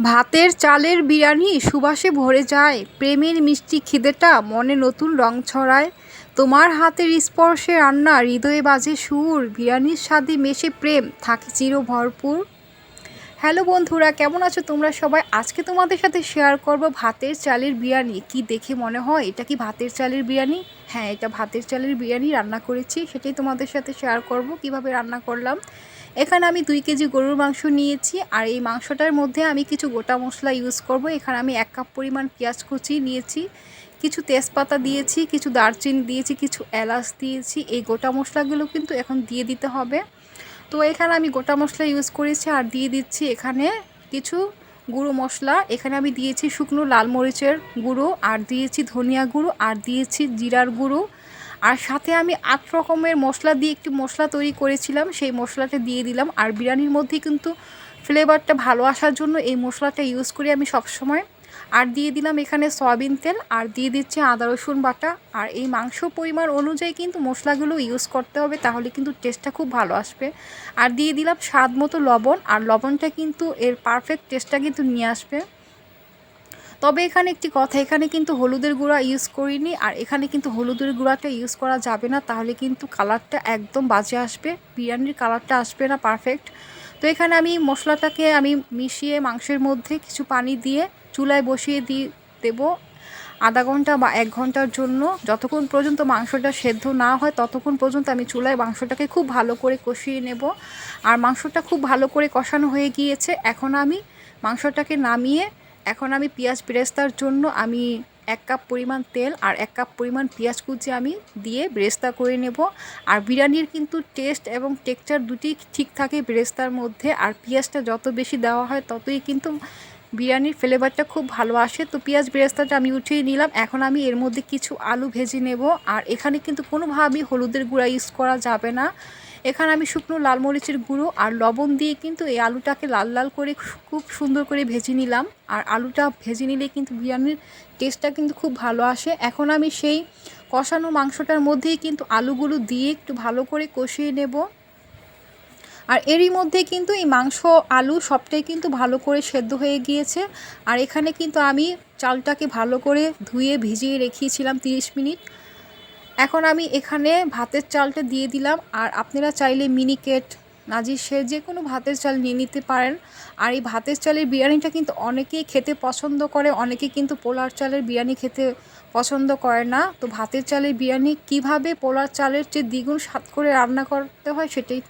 ভাতের চালের বিরিয়ানি সুবাসে ভরে যায়। প্রেমের মিষ্টি খিদেটা মনে নতুন রং ছড়ায়। তোমার হাতের স্পর্শে রান্না হৃদয়ে বাজে সুর। বিরিয়ানির স্বাদে মেশে প্রেম, থাকে চির ভরপুর। হ্যালো বন্ধুরা, কেমন আছো তোমরা সবাই? আজকে তোমাদের সাথে শেয়ার করব ভাতের চালের বিরিয়ানি। কি দেখে মনে হয়? এটা কি ভাতের চালের বিরিয়ানি? হ্যাঁ এটা ভাতের চালের বিরিয়ানি রান্না করেছি। সেটাই তোমাদের সাথে শেয়ার করব, কীভাবে রান্না করলাম। এখানে আমি দুই কেজি গরুর মাংস নিয়েছি, আর এই মাংসটার মধ্যে আমি কিছু গোটা মশলা ইউজ করব। এখানে আমি এক কাপ পরিমাণ পেঁয়াজ কুচি নিয়েছি, কিছু তেজপাতা দিয়েছি, কিছু দারচিনি দিয়েছি, কিছু এলাচ দিয়েছি। এই গোটা মশলাগুলো কিন্তু এখন দিয়ে দিতে হবে। তো এখানে আমি গোটা মশলা ইউজ করেছি আর দিয়ে দিচ্ছি এখানে কিছু গুঁড়ো মশলা। এখানে আমি দিয়েছি শুকনো লাল মরিচের গুঁড়ো, আর দিয়েছি ধনিয়া গুঁড়ো, আর দিয়েছি জিরার গুঁড়ো। আর সাথে আমি আট রকমের মশলা দিয়ে একটি মশলা তৈরি করেছিলাম। সেই মশলাটা দিয়ে দিলাম। আর বিরিয়ানির মধ্যে কিন্তু ফ্লেভারটা ভালো আসার জন্য এই মশলাটা ইউজ করি আমি সবসময়। আর দিয়ে দিলাম এখানে সয়াবিন তেল। আর দিয়ে দিচ্ছে আদা, রসুন বাটা। আর এই মাংস পরিমাণ অনুযায়ী কিন্তু মশলাগুলো ইউজ করতে হবে, তাহলে কিন্তু টেস্টটা খুব ভালো আসবে। আর দিয়ে দিলাম স্বাদ মতো লবণ। আর লবণটা কিন্তু এর পারফেক্ট টেস্টটা কিন্তু নিয়ে আসবে। তবে এখানে একটি কথা, এখানে কিন্তু হলুদের গুঁড়া ইউজ করিনি, আর এখানে কিন্তু হলুদের গুঁড়াটা ইউজ করা যাবে না, তাহলে কিন্তু কালারটা একদম বাজে আসবে, বিরিয়ানির কালারটা আসবে না পারফেক্ট তো এখানে আমি মশলাটাকে আমি মিশিয়ে মাংসের মধ্যে কিছু পানি দিয়ে চুলায় বসিয়ে দিয়ে দেবো আধা ঘণ্টা বা এক ঘণ্টার জন্য। যতক্ষণ পর্যন্ত মাংসটা সেদ্ধ না হয়, ততক্ষণ পর্যন্ত আমি চুলায় মাংসটাকে খুব ভালো করে কষিয়ে নেব। আর মাংসটা খুব ভালো করে কষানো হয়ে গিয়েছে, এখন আমি মাংসটাকে নামিয়ে এখন আমি পেঁয়াজ বেরেস্তার জন্য আমি এক কাপ পরিমাণ তেল আর এক কাপ পরিমাণ পেঁয়াজ কুচি আমি দিয়ে বেরেস্তা করে নেব। আর বিরিয়ানির কিন্তু টেস্ট এবং টেক্সচার দুটি ঠিক থাকে বেরেস্তার মধ্যে। আর পেঁয়াজটা যত বেশি দেওয়া হয় ততই কিন্তু বিরিয়ানির ফ্লেভারটা খুব ভালো আসে। তো পেঁয়াজ বেরেস্তাটা আমি উঠিয়ে নিলাম। এখন আমি এর মধ্যে কিছু আলু ভেজে নেব। আর এখানে কিন্তু কোনোভাবেই হলুদের গুঁড়া ইউজ করা যাবে না। এখানে আমি শুকনো লাল মরিচের গুঁড়ো আর লবণ দিয়ে কিন্তু এই আলুটাকে লাল লাল করে খুব সুন্দর করে ভেজে নিলাম। আর আলুটা ভেজে নিলে কিন্তু বিরিয়ানির টেস্টটা কিন্তু খুব ভালো আসে। এখন আমি সেই কষানো মাংসটার মধ্যেই কিন্তু আলুগুলো দিয়ে একটু ভালো করে কষিয়ে নেব। আর এরই মধ্যে কিন্তু এই মাংস, আলু সবটাই কিন্তু ভালো করে সেদ্ধ হয়ে গিয়েছে। আর এখানে কিন্তু আমি চালটাকে ভালো করে ধুয়ে ভিজিয়ে রেখিয়েছিলাম 30 মিনিট। এখন আমি এখানে ভাতের চালটা দিয়ে দিলাম, আর আপনারা চাইলে মিনিকেট নাজি সে যে কোনো ভাতের চাল নিয়ে নিতে পারেন। আর এই ভাতের চালের বিরিয়ানিটা কিন্তু অনেকেই খেতে পছন্দ করে অনেকে কিন্তু পোলার চালের বিরিয়ানি খেতে পছন্দ করে না। তো ভাতের চালের বিরিয়ানি কীভাবে পোলার চালের যে দ্বিগুণ স্বাদ করে রান্না করতে হয় সেটাই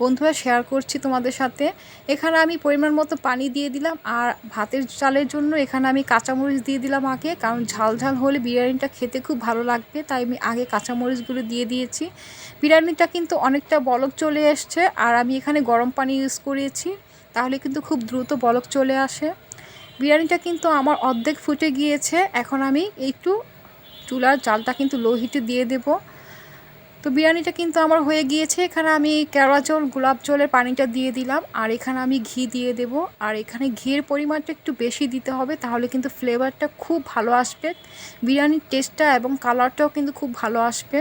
বন্ধুরা শেয়ার করছি তোমাদের সাথে। এখানে আমি পরিমাণ মতো পানি দিয়ে দিলাম আর ভাতের চালের জন্য এখানে আমি কাঁচামরিচ দিয়ে দিলাম আগে, কারণ ঝাল ঝাল হলে বিরিয়ানিটা খেতে খুব ভালো লাগবে, তাই আমি আগে কাঁচামরিচগুলো দিয়ে দিয়েছি। বিরিয়ানিটা কিন্তু অনেকটা বলক চলে এসছে আর আমি এখানে গরম পানি ইউজ করেছি, তাহলে কিন্তু খুব দ্রুত বলক চলে আসে। বিরিয়ানিটা কিন্তু আমার অর্ধেক ফুটে গিয়েছে, এখন আমি একটু চুলার জালটা কিন্তু লো হিটে দিয়ে দেবো। তো বিরিয়ানিটা কিন্তু আমার হয়ে গিয়েছে। এখানে আমি কেওড়া জল, গোলাপ জলের পানিটা দিয়ে দিলাম। আর এখানে আমি ঘি দিয়ে দেব। আর এখানে ঘিয়ের পরিমাণটা একটু বেশি দিতে হবে, তাহলে কিন্তু ফ্লেভারটা খুব ভালো আসবে। বিরিয়ানির টেস্টটা এবং কালারটাও কিন্তু খুব ভালো আসবে।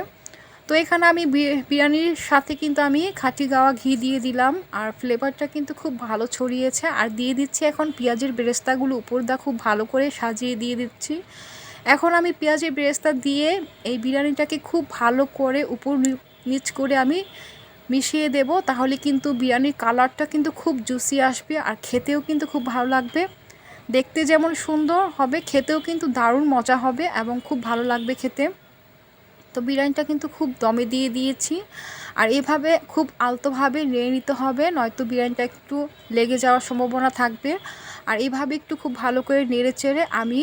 তো এখানে আমি বিরিয়ানির সাথে কিন্তু আমি খাঁটি গাওয়া ঘি দিয়ে দিলাম। আর ফ্লেভারটা কিন্তু খুব ভালো ছড়িয়েছে। আর দিয়ে দিচ্ছি এখন পেঁয়াজের বেরেস্তাগুলো উপর দা খুব ভালো করে সাজিয়ে দিয়ে দিচ্ছি। এখন আমি পেঁয়াজের বেরেস্তা দিয়ে এই বিরিয়ানিটাকে খুব ভালো করে উপর নিচ করে আমি মিশিয়ে দেব, তাহলে কিন্তু বিরিয়ানির কালারটা কিন্তু খুব জুসি আসবে আর খেতেও কিন্তু খুব ভালো লাগবে। দেখতে যেমন সুন্দর হবে, খেতেও কিন্তু দারুণ মজা হবে এবং খুব ভালো লাগবে খেতে। তো বিরিয়ানিটা কিন্তু খুব দমে দিয়ে দিয়েছি আর এভাবে খুব আলতোভাবে নেড়ে নিতে হবে, নয়তো বিরিয়ানিটা একটু লেগে যাওয়ার সম্ভাবনা থাকবে। আর এভাবে একটু খুব ভালো করে নেড়ে চেড়ে আমি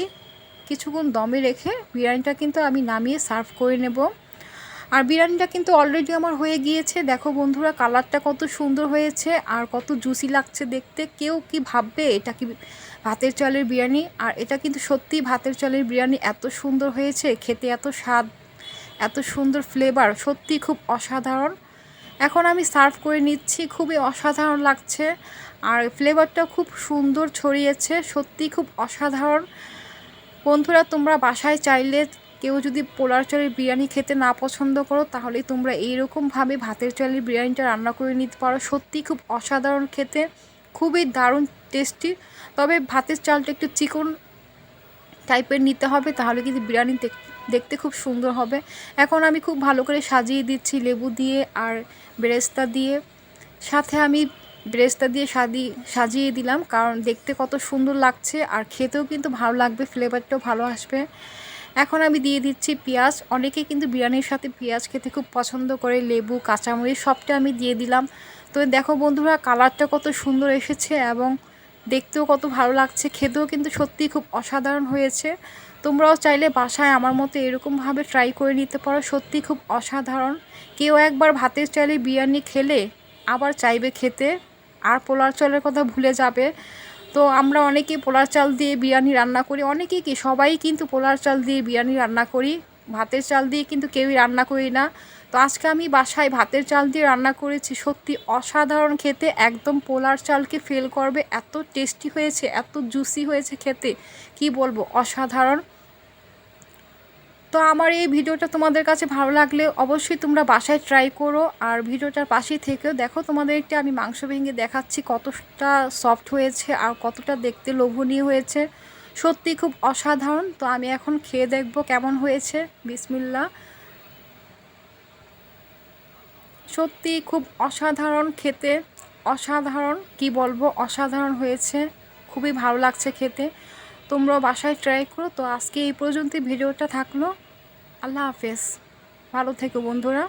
কিছুক্ষণ দমে রেখে বিরিয়ানিটা কিন্তু আমি নামিয়ে সার্ভ করে নেব। আর বিরিয়ানিটা কিন্তু অলরেডি আমার হয়ে গিয়েছে। দেখো বন্ধুরা, কালারটা কত সুন্দর হয়েছে আর কত জুসি লাগছে দেখতে। কেউ কি ভাববে এটা কি ভাতের চালের বিরিয়ানি? আর এটা কিন্তু সত্যি ভাতের চালের বিরিয়ানি এত সুন্দর হয়েছে, খেতে এত স্বাদ, এত সুন্দর ফ্লেভার সত্যি খুব অসাধারণ। এখন আমি সার্ভ করে নিচ্ছি, খুবই অসাধারণ লাগছে। আর ফ্লেভারটা খুব সুন্দর ছড়িয়েছে সত্যি খুব অসাধারণ। বন্ধুরা, তোমরা বাসায় চাইলে কেউ যদি পোলার চালের বিরিয়ানি খেতে না পছন্দ করো, তাহলে তোমরা এইরকমভাবে ভাতের চালের বিরিয়ানিটা রান্না করে নিতে পারো। সত্যি খুব অসাধারণ খেতে, খুবই দারুণ টেস্টি তবে ভাতের চালটা একটু চিকন টাইপের নিতে হবে, তাহলে কিন্তু বিরিয়ানি দেখতে খুব সুন্দর হবে। এখন আমি খুব ভালো করে সাজিয়ে দিচ্ছি লেবু দিয়ে আর বেরেস্তা দিয়ে। সাথে আমি বেরেস্তা দিয়ে সাদি, সাজিয়ে দিলাম। কারণ দেখতে কত সুন্দর লাগছে আর খেতেও কিন্তু ভালো লাগবে, ফ্লেভারটাও ভালো আসবে। এখন আমি দিয়ে দিচ্ছি পেঁয়াজ। অনেকে কিন্তু বিরিয়ানির সাথে পেঁয়াজ খেতে খুব পছন্দ করে, লেবু, কাঁচামরিচ, সবটা আমি দিয়ে দিলাম। তো দেখো বন্ধুরা, কালারটা কত সুন্দর এসেছে এবং দেখতেও কত ভালো লাগছে। খেতেও কিন্তু সত্যিই খুব অসাধারণ হয়েছে। তোমরাও চাইলে বাসায় আমার মতো এরকমভাবে ট্রাই করে নিতে পারো। সত্যি খুব অসাধারণ। কেউ একবার ভাতের চাইলে বিরিয়ানি খেলে আবার চাইবে খেতে। আর পোলার চালের কথা ভুলে যাবে। তো আমরা অনেকেই পোলার চাল দিয়ে বিরিয়ানি রান্না করি, অনেকেই কি, সবাই কিন্তু পোলার চাল দিয়ে বিরিয়ানি রান্না করি, ভাতের চাল দিয়ে কিন্তু কেউই রান্না করি না। তো আজকে আমি বাসায় ভাতের চাল দিয়ে রান্না করেছি, সত্যি অসাধারণ খেতে, একদম পোলার চালকে ফেল করবে, এত টেস্টি হয়েছে, এত জুসি হয়েছে খেতে, কি বলব, অসাধারণ। তো আমার এই ভিডিওটা তোমাদের কাছে ভালো লাগলে অবশ্যই তোমরা বাসায় ট্রাই করো। আর ভিডিওটার পাশেই থেকেও দেখো তোমাদেরকে আমি মাংস ভেঙে দেখাচ্ছি কতটা সফট হয়েছে আর কতটা দেখতে লোভনীয় হয়েছে। সত্যি খুব অসাধারণ। তো আমি এখন খেয়ে দেখব কেমন হয়েছে। বিসমিল্লা সত্যি খুব অসাধারণ খেতে। অসাধারণ, কি বলব, অসাধারণ হয়েছে। খুবই ভালো লাগছে খেতে। তোমরাও বাসায় ট্রাই করো। তো আজকে এই পর্যন্ত ভিডিওটা থাকল। আল্লাহ হাফেজ। ভালো থেকো বন্ধুরা।